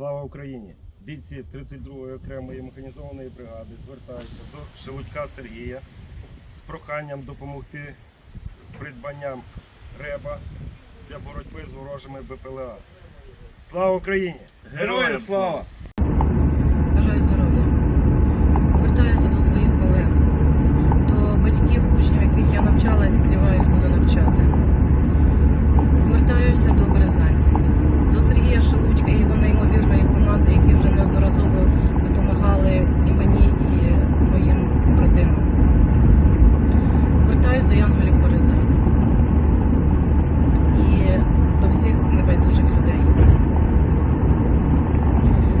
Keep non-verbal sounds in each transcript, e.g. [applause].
Слава Україні! Бійці 32-ї окремої механізованої бригади звертаються до Шелудька Сергія з проханням допомогти з придбанням реба для боротьби з ворожими БПЛА. Слава Україні! Героям слава! Бажаю здоров'я. Звертаюся до своїх колег, до батьків, учнів, яких я навчала і сподіваюся буду навчати. Звертаюся до березанців, до Сергія Шелудька і його неймовірної команди, які вже неодноразово допомагали і мені, і моїм родинам. Звертаюся до Янголів Березані і до всіх небайдужих людей.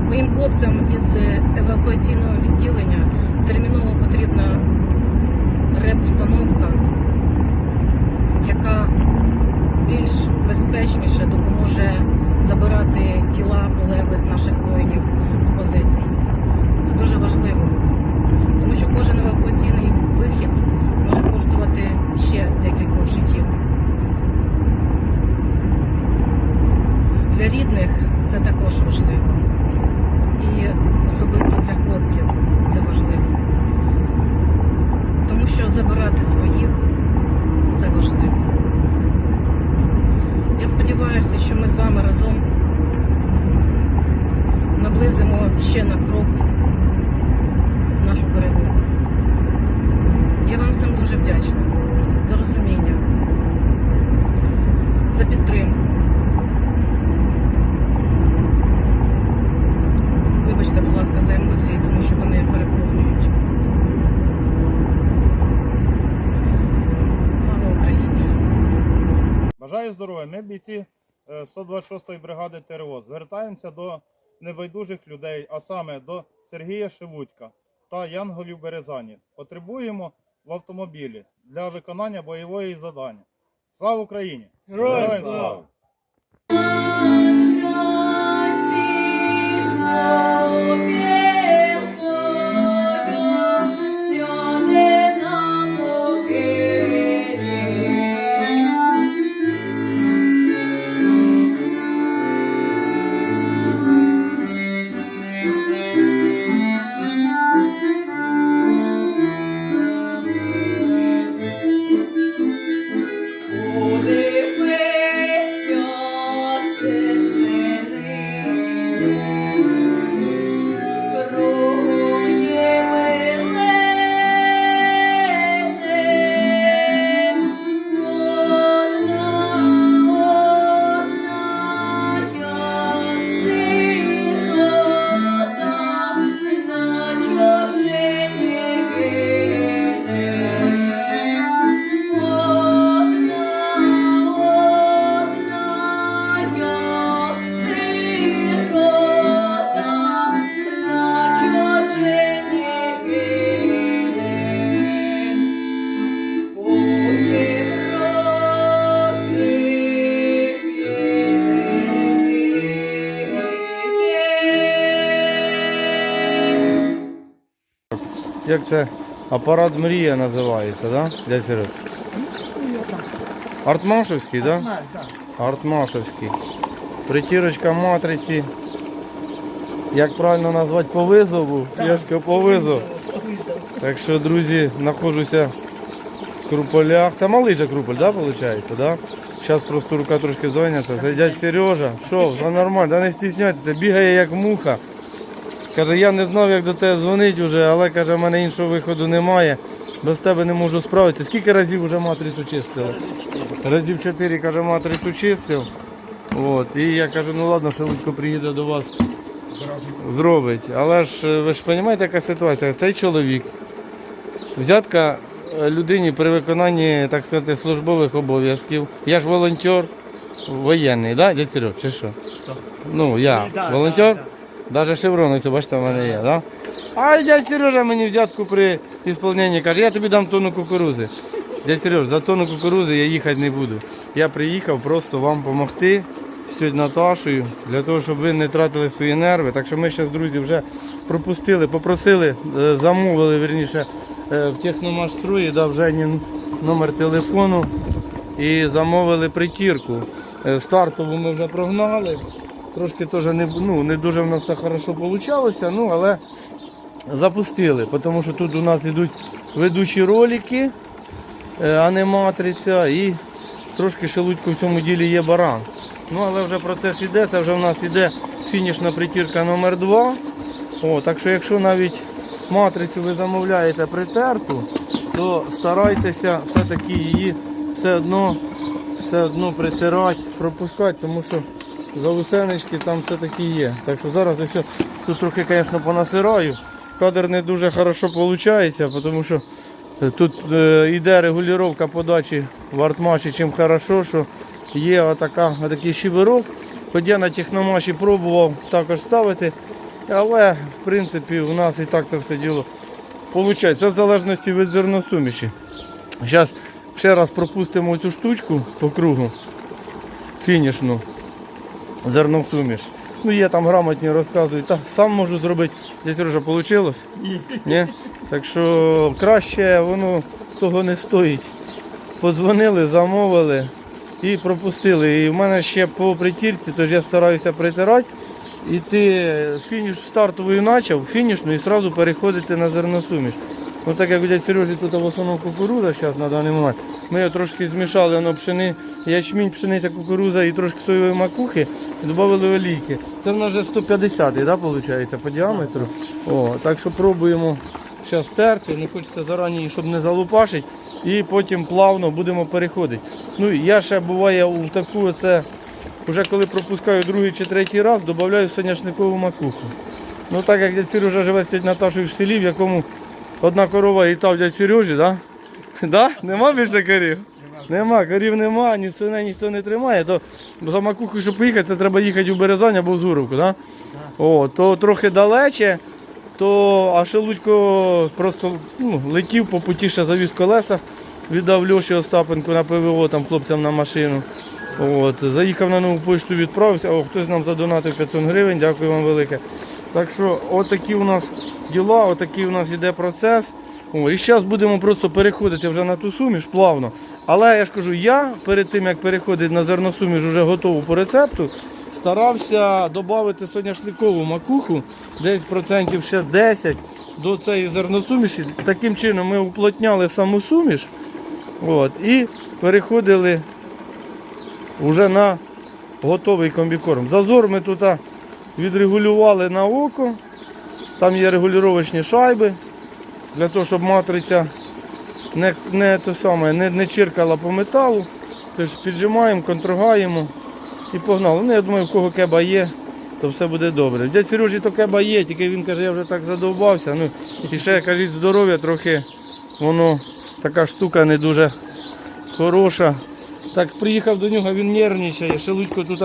Моїм хлопцям із евакуаційного відділення терміново потрібна ребустановка, яка більш безпечніше допоможе забирати тіла полеглих наших воїнів з позицій. Це дуже важливо, тому що кожен евакуаційний вихід може коштувати ще декількох життів. Для рідних це також важливо і особисто для хлопців це важливо. Тому що забирати своїх це важливо. Я сподіваюся, що ми з вами разом наблизимо ще на крок нашу перемогу. Я вам всім дуже вдячна за розуміння, за підтримку. Вибачте, будь ласка, за емоції, тому що вони переповнюють. Слава Україні! Бажаю здоров'я. Ми бійці е, 126-ї бригади ТРО. Звертаємося до небайдужих людей, а саме до Сергія Шелудька та Янголів Березані. Потребуємо в автомобілі для виконання бойової завдання. Слава Україні! Героям слава! Це апарат мрія називається, да? Дядь Серег? Артмашевський, да? Артмашевський. Притірочка матриці. Як правильно назвати по визову? Я ж по визову. Так що, друзі, знаходжуся в круполях. Це малий же круполь, да, виходить? Да? Зараз просто рука трошки зайнята. Це дядь Сережа. Що, все нормально, да не стісняйтеся, бігає як муха. Каже, я не знав, як до тебе дзвонити вже, але каже, в мене іншого виходу немає. Без тебе не можу справитися. Скільки разів вже матрицю чистили? Разів чотири, каже, матрицю чистив. От. І я кажу, ну ладно, Шелудько приїде до вас. Зробить. Але ж е, ви ж розумієте, яка ситуація? Цей чоловік. Взятка е, людині при виконанні, так сказати, службових обов'язків. Я ж волонтер воєнний, да, дядь Серег, чи що? Ну, я волонтер. Навіть шеврон, ось бачите, в мене є, да? А дядь Сережа мені взятку при ісполненні каже, я тобі дам тонну кукурузи. Дядь Сереж, за тонну кукурузи я їхати не буду. Я приїхав просто вам допомогти з Наташою, для того, щоб ви не тратили свої нерви. Так що ми зараз, друзі, вже пропустили, попросили, е, замовили, верніше, е, в техномашстрої, дав Жені номер телефону і замовили притірку. Е, Стартову ми вже прогнали. Трошки теж не, ну, не дуже в нас все хорошо вийшло, ну, але запустили, тому що тут у нас йдуть ведучі ролики, е, а не матриця, і трошки шелудько в цьому ділі є баран. Ну, але вже процес іде, це вже в нас іде фінішна притірка номер 2 О, так що якщо навіть матрицю ви замовляєте притерту, то старайтеся все-таки її все одно, все одно притирати, пропускати, тому що залусенечки там все-таки є. Так що зараз я все тут трохи, звісно, понасираю. Кадр не дуже хорошо виходить, тому що е, тут е, йде регулювання подачі в артмаші, чим хорошо, що є отака, отакий щеберок. Хоч я на техномаші пробував також ставити, але в принципі у нас і так це все діло виходить. Це в залежності від зерносуміші. Зараз ще раз пропустимо цю штучку по кругу фінішну зерносуміш. Ну є там грамотні розказують, та сам можу зробити. Десь вже вийшло? Ні. Так що краще воно того не стоїть. Подзвонили, замовили і пропустили. І в мене ще по притірці, тож я стараюся притирати. І ти фініш стартовою почав, фінішну і одразу переходити на зерносуміш. Ну так як дядь Сережі тут в основному кукурудза зараз на даний момент. Ми його трошки змішали на пшени, ячмінь, пшениця, кукурудза і трошки соєвої макухи, і додали олійки. Це в нас вже 150 да, виходить, по діаметру. О, так що пробуємо зараз терти, не хочеться зарані, щоб не залупашити, і потім плавно будемо переходити. Ну я ще буває у таку оце, вже коли пропускаю другий чи третій раз, додаю соняшникову макуху. Ну так як дядь Сережа живе з Наташою в селі, в якому одна корова і та в дядь Сережі, да? Да? Нема більше корів? Нема, корів нема, ні свиней ніхто не тримає, то за макухою, щоб поїхати, це треба їхати у Березань або в Зуровку, да? О, то трохи далече, то а Шелудько просто ну, летів по путі, ще завіз колеса, віддав Льоші Остапенку на ПВО там хлопцям на машину. От, заїхав на нову пошту, відправився, о, хтось нам задонатив 500 гривень, дякую вам велике. Так що отакі у нас діла, отакий у нас іде процес. О, і зараз будемо просто переходити вже на ту суміш плавно. Але я ж кажу, я перед тим як переходити на зерносуміш вже готову по рецепту, старався додати соняшникову макуху, десь процентів ще 10 до цієї зерносуміші. Таким чином ми уплотняли саму суміш от, і переходили вже на готовий комбікорм. Зазор ми тут відрегулювали на око. Там є регулювачні шайби для того, щоб матриця не, не, те саме, не, не чиркала по металу. Тож піджимаємо, контругаємо і погнали. Ну, я думаю, в кого кеба є, то все буде добре. Дядь Сережі то кеба є, тільки він каже, я вже так задовбався. Ну, і ще кажіть здоров'я, трохи воно така штука не дуже хороша. Так приїхав до нього, він нервничає, Шелудько тут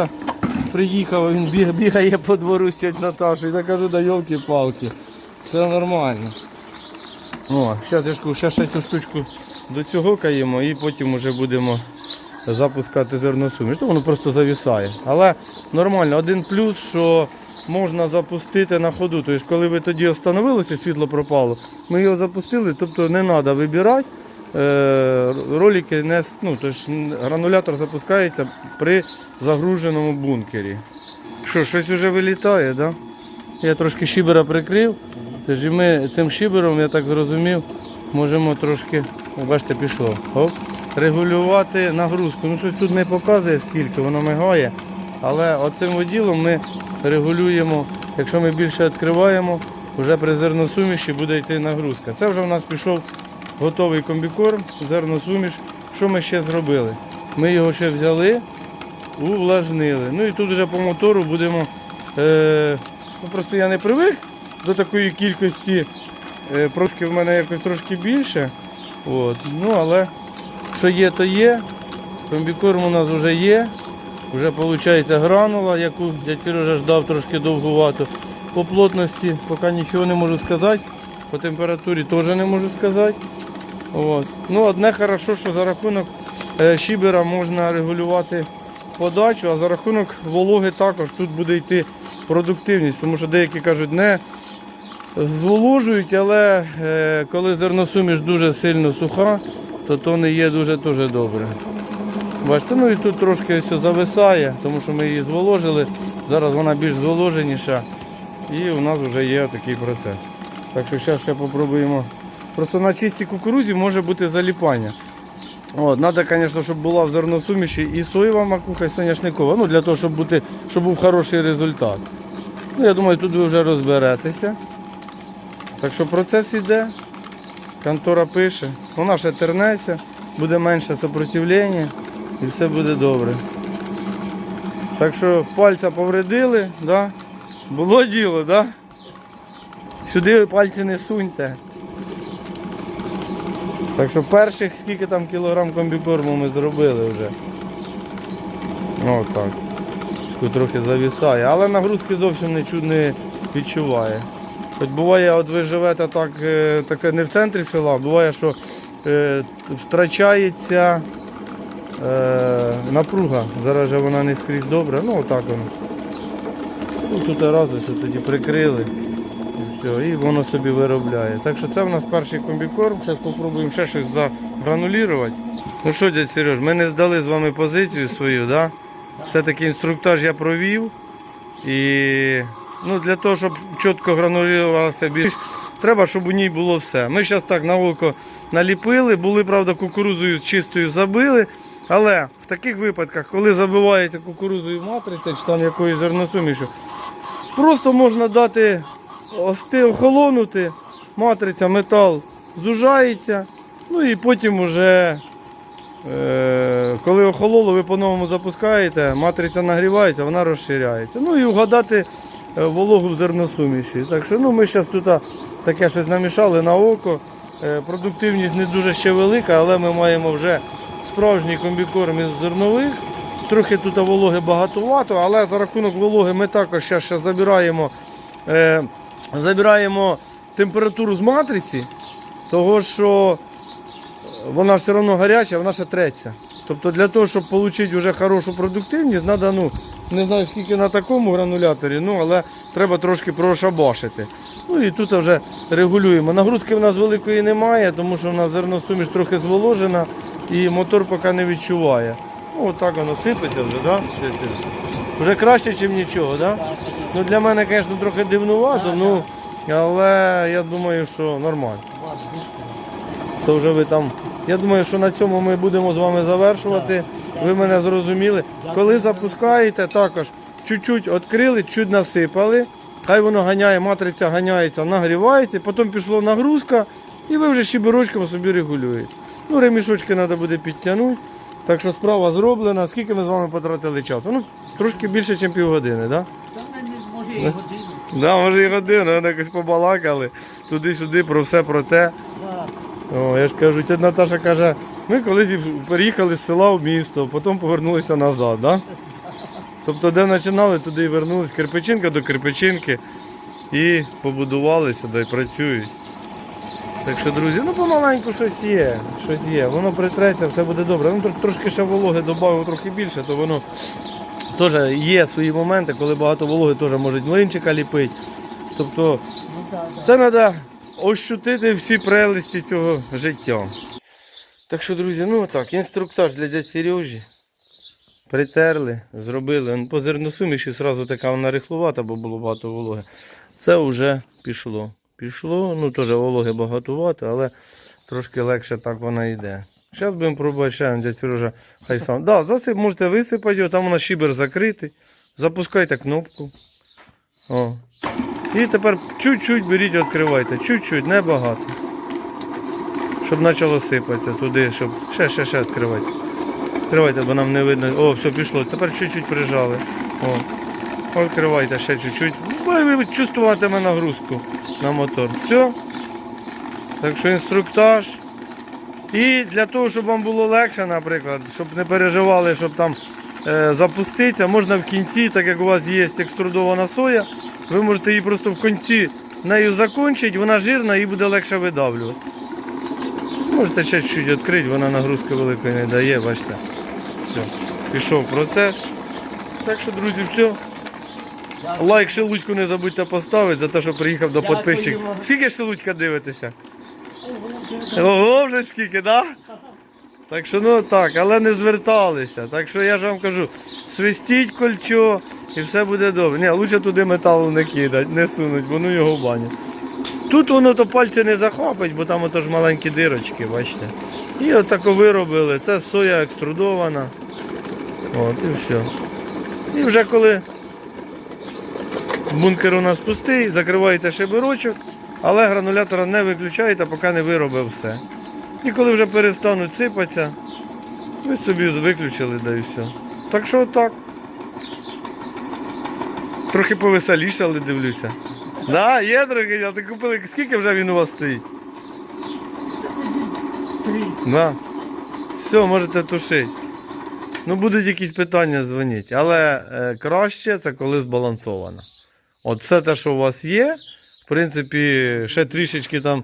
приїхав, він біг- бігає по двору з тьоть Наташою. Я кажу, да йолки-палки. Все нормально. О, зараз ще, ще цю штучку до цього каємо і потім вже будемо запускати зерносуміш. То воно просто завісає. Але нормально, один плюс, що можна запустити на ходу. Тобто, коли ви тоді остановилися, світло пропало, ми його запустили, тобто не треба вибирати. Е, ролики не ну, тобто гранулятор запускається при загруженому бункері. Що, щось вже вилітає. Да? Я трошки шибера прикрив. Тож і ми цим шибером, я так зрозумів, можемо трошки, бачите, пішло. Оп, регулювати нагрузку. Ну щось тут не показує скільки, воно мигає. Але оцим воділом ми регулюємо, якщо ми більше відкриваємо, вже при зерносуміші буде йти нагрузка. Це вже в нас пішов готовий комбікорм, зерносуміш. Що ми ще зробили? Ми його ще взяли, увлажнили. Ну і тут вже по мотору будемо. Е, ну Просто я не привик до такої кількості. Е, Трошки в мене якось трошки більше. От. Ну, але що є, то є. Комбікорм у нас вже є. Вже виходить гранула, яку дядь Сережа ждав трошки довгувато. По плотності поки нічого не можу сказати. По температурі теж не можу сказати. От. Ну, одне хорошо, що за рахунок е, шібера можна регулювати подачу, а за рахунок вологи також тут буде йти продуктивність, тому що деякі кажуть, не зволожують, але е, коли зерносуміш дуже сильно суха, то то не є дуже дуже добре. Бачите, ну і тут трошки все зависає, тому що ми її зволожили. Зараз вона більш зволоженіша. І у нас вже є такий процес. Так що зараз ще попробуємо. Просто на чистій кукурузі може бути заліпання. От, Надо, звісно, щоб була в зерносуміші і соєва макуха, і соняшникова. Ну, для того, щоб, бути, щоб був хороший результат. Ну, я думаю, тут ви вже розберетеся. Так що процес йде. Контора пише. Вона ще тернеться, буде менше сопротивлення і все буде добре. Так що пальця повредили, да? було діло, да? Сюди пальці не суньте. Так що перших скільки там кілограм комбікорму ми зробили вже. О, так. Трохи завісає, але нагрузки зовсім не, чу- не відчуває. От буває, от ви живете так, е, так не в центрі села, буває, що е, втрачається е, напруга. Зараз же вона не скрізь добре. Ну отак воно. Ну, тут раз ось тоді прикрили. І і воно собі виробляє. Так що це в нас перший комбікорм. Зараз спробуємо ще щось загранулірувати. Ну що, дядь Сереж, ми не здали з вами позицію свою, да? Все-таки інструктаж я провів. І ну, для того, щоб чітко гранулювалося більш, треба, щоб у ній було все. Ми зараз так на око наліпили, були, правда, кукурузою чистою забили. Але в таких випадках, коли забивається кукурузою матриця чи там якоюсь зерносумішу, просто можна дати охолонути, матриця, метал зужається, ну і потім уже, е, коли охололо, ви по-новому запускаєте, матриця нагрівається, вона розширяється. Ну і угадати е, вологу в зерносуміші. Так що ну, ми зараз тут таке щось намішали на око. Е, Продуктивність не дуже ще велика, але ми маємо вже справжній комбікорм із зернових. Трохи тут вологи багатовато, але за рахунок вологи ми також ще, забираємо, забираємо температуру з матриці, того що вона все одно гаряча, вона ще треться. Тобто для того, щоб отримати вже хорошу продуктивність, треба, ну, не знаю скільки на такому грануляторі, ну, але треба трошки прошабашити. Ну і тут вже регулюємо. Нагрузки в нас великої немає, тому що в нас зерносуміш трохи зволожена і мотор поки не відчуває. Ну, отак воно сипеться вже, да? Вже краще, ніж нічого, да? Ну, для мене, звісно, трохи дивнувато, ну, але я думаю, що нормально. То вже ви там. Я думаю, що на цьому ми будемо з вами завершувати. Ви мене зрозуміли. Коли запускаєте, також чуть-чуть відкрили, чуть насипали. Хай воно ганяє, матриця ганяється, нагрівається, потім пішла нагрузка, і ви вже щеберочком собі регулюєте. Ну, ремішочки треба буде підтягнути. Так що справа зроблена. Скільки ми з вами потратили часу? Ну, трошки більше, ніж півгодини, так? Да? Може і годину. Да, може і годину, вони якось побалакали туди-сюди про все про те. О, я ж кажу, тетя Наташа каже, ми колись переїхали з села в місто, потім повернулися назад. Да? Тобто, де починали, туди і вернулись кирпичинка до кирпичинки і побудувалися, да й працюють. Так що, друзі, ну помаленьку щось є, щось є. Воно притреться, все буде добре. Ну, трошки ще вологи додав трохи більше, то воно теж є свої моменти, коли багато вологи теж можуть млинчика ліпити. Тобто це треба ощутити всі прелесті цього життя. Так що, друзі, ну так, інструктаж для дядь Сережі. Притерли, зробили. Ну, По зерносуміші одразу така вона рихлувата, бо було багато вологи. Це вже пішло. Пішло, ну теж вологи багатувато, але трошки легше так вона йде. Зараз будемо пробувати ще дядь Сережа хай сам. Да, засип, можете висипати його, там вона шибер закритий. Запускайте кнопку. О. І тепер чуть-чуть беріть, відкривайте. Чуть-чуть, небагато. Щоб почало сипатися туди, щоб ще, ще, ще відкривайте. Відкривайте, бо нам не видно. О, все пішло. Тепер чуть-чуть прижали. О. Відкривайте ще чуть-чуть. Ви, чувствуватиме нагрузку на мотор. Все. Так що інструктаж. І для того, щоб вам було легше, наприклад, щоб не переживали, щоб там е, запуститися, можна в кінці, так як у вас є екструдована соя, ви можете її просто в кінці нею закінчити, вона жирна і буде легше видавлювати. Можете ще чуть відкрити, вона нагрузки великої не дає, бачите. Все, пішов процес. Так що, друзі, все. Лайк шелудьку не забудьте поставити за те, що приїхав до підписчиків. Скільки шелудька дивитеся? Ого, вже скільки? Да? Так що ну так, але не зверталися. Так що я ж вам кажу, свистіть кольчо і все буде добре. Ні, лучше туди металу не кидать, не сунуть, бо ну його в баню. Тут воно то пальці не захопить, бо там ото ж маленькі дирочки, бачите. І отако виробили. Це соя екструдована. От і все. І вже коли бункер у нас пустий, закриваєте шибирочок, але гранулятора не виключаєте, поки не виробив все. І коли вже перестануть сипатися, ви собі виключили, да і все. Так що отак. Трохи повеселішали, дивлюся. Да, є трохи, а ти купили. Скільки вже він у вас стоїть? Три. Да. Все, можете тушити. Ну, будуть якісь питання, дзвоніть. Але е, краще це коли збалансовано. От все те, що у вас є, в принципі, ще трішечки там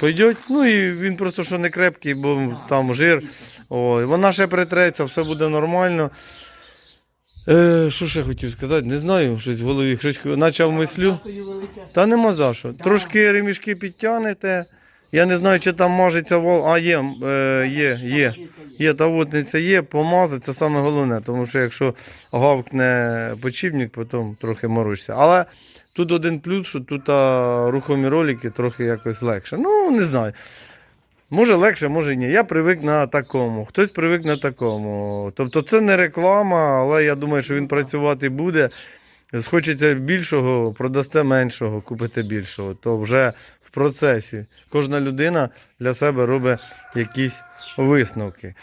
пойдеть. Ну і він просто що не крепкий, бо там жир. Ой, вона ще притреться, все буде нормально. Е, що ще хотів сказати? Не знаю, щось в голові, щось почав мислю. Та нема за що. Трошки ремішки підтягнете. Я не знаю, чи там мажеться вол. А, є, е, є, є. Є тавотниця є, помазати, це саме головне, тому що якщо гавкне почівник, потім трохи морочишся. Але тут один плюс, що тут а, рухомі ролики трохи якось легше. Ну, не знаю. Може легше, може ні. Я привик на такому, хтось привик на такому. Тобто це не реклама, але я думаю, що він працювати буде. Схочеться більшого, продасте меншого, купите більшого. То вже в процесі кожна людина для себе робить якісь висновки.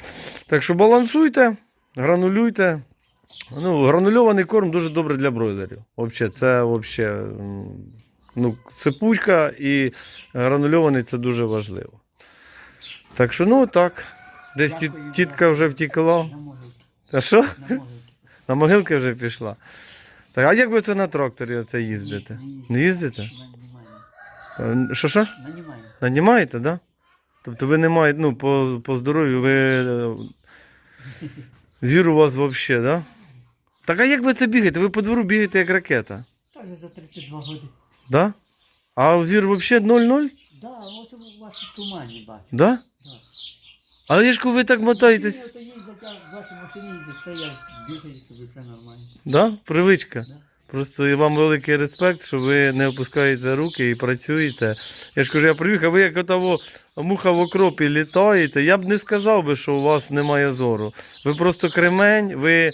Так що балансуйте, гранулюйте. Ну, гранульований корм дуже добре для бройлерів. Вообще, це вообще, ну, цепучка і гранульований це дуже важливо. Так що, ну так. Десь тітка вже втікла. А що? На могилки вже пішла. Так, а як ви це на тракторі оце їздите? Ні, Не їздите? Е, Що що? Нанімаю. Нанімаєте, так? Да? Тобто ви не маєте, ну, по, по здоров'ю ви. е, Зір у вас взагалі, да? Так а як ви це бігаєте? Ви по двору бігаєте як ракета. Так же за 32 роки. Да? А зір взагалі 0-0? Да, от у вас в тумані бачу. Да? Але ж коли ви так мотаєтесь. Ото їздять, я в вашій машині їздять, все, я бігаю собі, все нормально. Да? Привичка. Да. Просто і вам великий респект, що ви не опускаєте руки і працюєте. Я ж кажу, я приїхав, ви як отого муха в окропі літаєте. Я б не сказав би, що у вас немає зору. Ви просто кремень, ви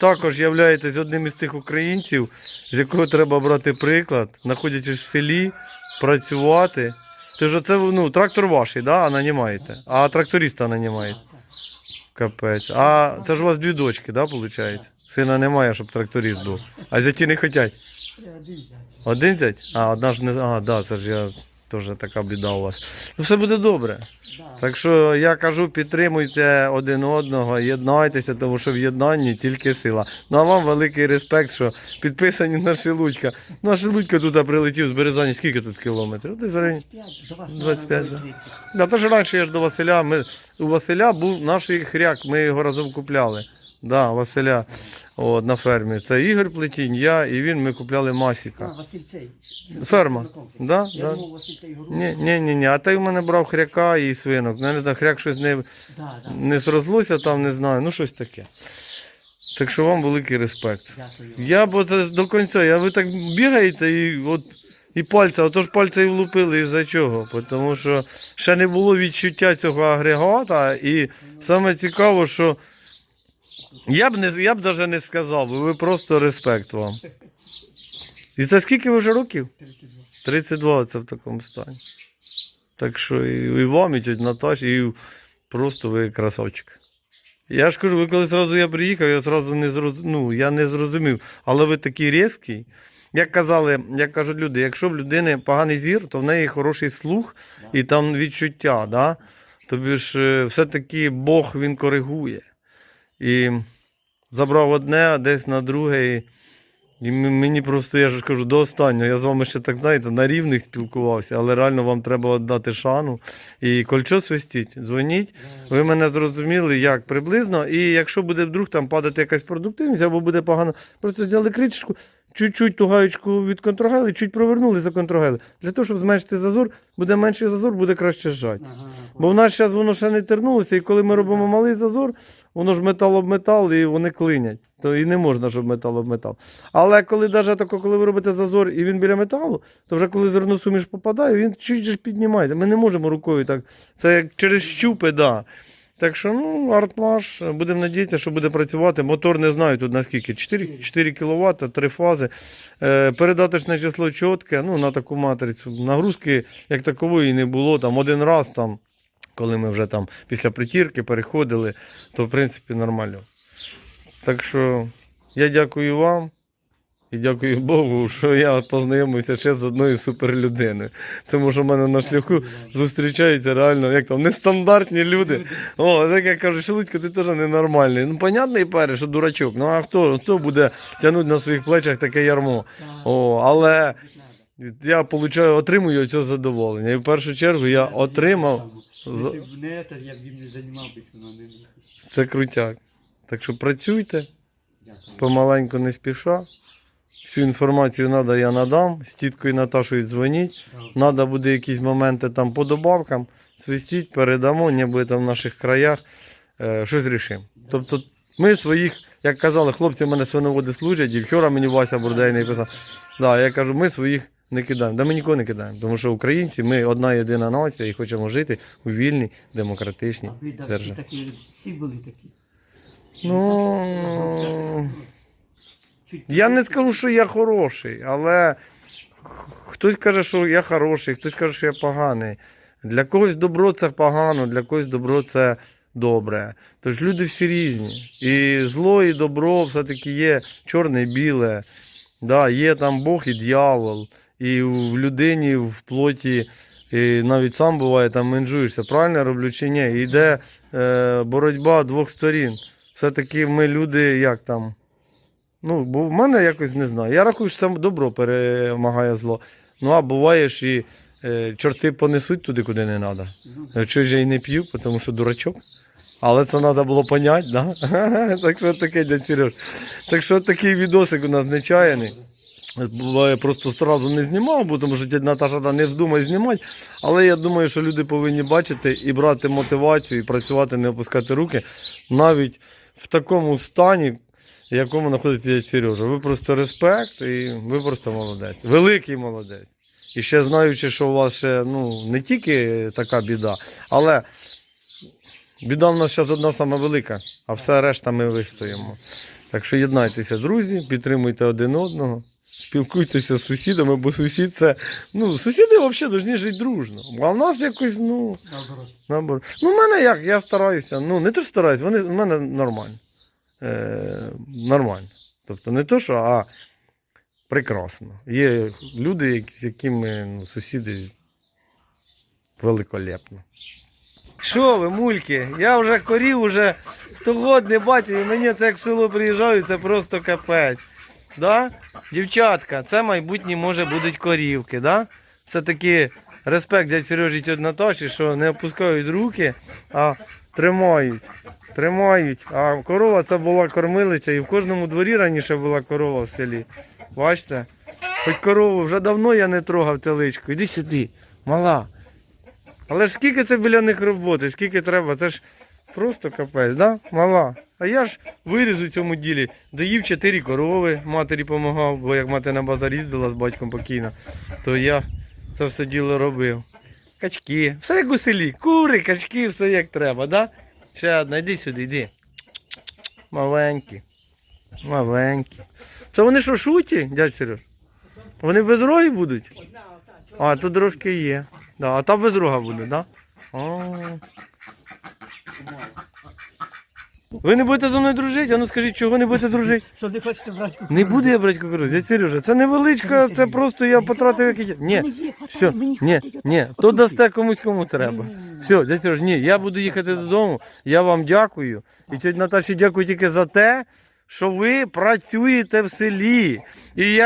також являєтесь одним із тих українців, з якого треба брати приклад, знаходячись в селі, працювати. Тож це ну, трактор ваш, да? а нанімаєте. А тракториста нанімаєте. Капець. А це ж у вас дві дочки, да, виходить? Сина немає, щоб тракторист був. А зяті не хочуть. Один зять? А, одна ж не. А, да, це ж я теж така біда у вас. Ну все буде добре. Так що я кажу, підтримуйте один одного, єднайтеся, тому що в єднанні тільки сила. Ну а вам великий респект, що підписані на Шилудька. Ну а Шилудька туди прилетів з Березані. Скільки тут кілометрів? Десь в районі. 25, до вас 25, треба да. Да, то ж раніше я ж до Василя. Ми, у Василя був наш хряк, ми його разом купляли. Да, Василя от, на фермі. Це Ігор Плетінь, я і він, ми купляли А, Масіка. Василь цей. Ферма. Да, Я да. думав, Василь та Ігор. Ні, ні, ні, ні. А той в мене брав хряка і свинок. Ну, я не знаю, хряк щось не, Да, да. не зрослося там, не знаю. Ну, щось таке. Так що вам великий респект. Дякую. Я бо це до кінця, я ви так бігаєте і от. І пальця, отож пальця і влупили із-за чого? Тому що ще не було відчуття цього агрегата, і саме цікаво, що я б не я б навіть не сказав, бо ви просто респект вам. І це скільки ви вже років? 32. 32 це в такому стані. Так що і, і вам, і тьоть Наташі, і просто ви красавчик. Я ж кажу, ви коли зразу я приїхав, я зразу не зроз... ну, я не зрозумів. Але ви такий різкий. Як казали, як кажуть люди, якщо в людини поганий зір, то в неї хороший слух і там відчуття. Да? Тобі ж е, все-таки Бог він коригує. І забрав одне, а десь на друге. І, і мені просто, я ж кажу, до останнього. Я з вами ще так, знаєте, на рівних спілкувався, але реально вам треба віддати шану. І кольчо свистіть, дзвоніть. Ви мене зрозуміли, як приблизно. І якщо буде вдруг там падати якась продуктивність або буде погано, просто зняли кричку, чуть-чуть ту гаєчку відконтрагели, чуть провернули, законтрагели. Для того, щоб зменшити зазор, буде менший зазор, буде краще зжати. Ага. Бо в нас зараз воно ще не тернулося, і коли ми робимо малий зазор, воно ж метал об метал і вони клинять. То і не можна, щоб метал об метал. Але коли навіть тако, коли ви робите зазор і він біля металу, то вже коли зерносуміш попадає, він чуть же піднімається. Ми не можемо рукою так. Це як через щупи, да. Так що, ну, артмаш, будемо надіятися, що буде працювати. Мотор не знаю тут наскільки. 4, 4 кВт, 3 фази. Е, передаточне число чітке, ну, на таку матрицю. Нагрузки як такової не було. Там один раз, там, коли ми вже там після притірки переходили, то в принципі нормально. Так що я дякую вам. І дякую Богу, що я познайомився ще з одною суперлюдиною. Тому що в мене на шляху зустрічаються реально, як там, нестандартні люди. О, так я кажу, Шелудько, ти теж ненормальний. Ну, понятний пере, що дурачок. Ну а хто, хто буде тягнути на своїх плечах таке ярмо? О, але я получаю, отримую цього задоволення. І в першу чергу я отримав. не це, Це крутяк. Так що працюйте, помаленьку не спіша. Всю інформацію треба, я надам. З тіткою Наташою дзвоніть. Надо буде якісь моменти там по добавкам, свистіть, передамо, ніби там в наших краях е, щось рішимо. Тобто ми своїх, як казали, хлопці в мене свиноводи служать, і вчора мені Вася Бурдейний писав. Да, я кажу, ми своїх не кидаємо. Да ми нікого не кидаємо, тому що українці, ми одна єдина нація і хочемо жити у вільній, демократичній державі. всі були такі. Ну, я не скажу, що я хороший, але хтось каже, що я хороший, хтось каже, що я поганий. Для когось добро це погано, для когось добро це добре. Тож люди всі різні. І зло, і добро все-таки є чорне і біле. Да, є там Бог і дьявол. І в людині, в плоті, і навіть сам буває, там менжуєшся. Правильно роблю чи ні? І Йде е, боротьба двох сторін. Все-таки ми люди, як там. Ну, бо в мене якось не знаю. Я рахую, що там добро перемагає зло. Ну, а буває ж і е, чорти понесуть туди, куди не треба. Ну, Чого ж я і не п'ю, тому що дурачок. Але це треба було поняти, да? [laughs] так що таке, дядь Сереж. Так що такий відосик у нас нечаяний. Буває, просто одразу не знімав, бо тому що дядь Наташа да, не вздумає знімати. Але я думаю, що люди повинні бачити і брати мотивацію, і працювати, не опускати руки навіть в такому стані, в якому знаходиться Сережа. Ви просто респект і ви просто молодець. Великий молодець. І ще знаючи, що у вас ще ну, не тільки така біда, але біда в нас зараз одна сама велика, а все решта ми вистоїмо. Так що єднайтеся, друзі, підтримуйте один одного, спілкуйтеся з сусідами, бо сусід це. Ну, сусіди взагалі повинні жити дружно. А в нас якось, ну, Наоборот. наоборот. Ну, в мене як, я стараюся. Ну, не то що стараюсь, вони в мене нормально. Е, нормально. Тобто не то, що, а прекрасно. Є люди, з якими ну, сусіди великолепно. Що ви, мульки? Я вже корів уже 100 год не бачив, і мені це як в село приїжджаю, це просто капець. Да? Дівчатка, це майбутні може будуть корівки, да? Все-таки респект дядь Сережі Наташі, що не опускають руки, а тримають. Тримають. А корова це була кормилиця, і в кожному дворі раніше була корова в селі. Бачите? Хоч корову вже давно я не трогав теличку. Іди сюди, мала. Але ж скільки це біля них роботи, скільки треба, це ж просто капець, да? Мала. А я ж виріс у цьому ділі. Доїв чотири корови, матері допомагав, бо як мати на базар їздила з батьком покійно, то я це все діло робив. Качки, все як у селі. Кури, качки, все як треба, да? Ще одна, йди сюди, йди. Маленькі. Маленькі. Це вони що шуті, дядь Сереж? Вони без роги будуть? А, тут трошки є. Да, а та без рога буде, да? Ви не будете зі мною дружити? А ну скажіть, чого не будете дружити? Що не хочете брати кукурудзу? Не буду я брати кукурудзу. Дядь Сережа, це невеличка, це просто я потратив якийсь. Ні, все, ні, ні, то дасте комусь кому треба. Все, дядь Сереж, ні, я буду їхати додому. Я вам дякую. І тьоті Наташі дякую тільки за те, що ви працюєте в селі. І я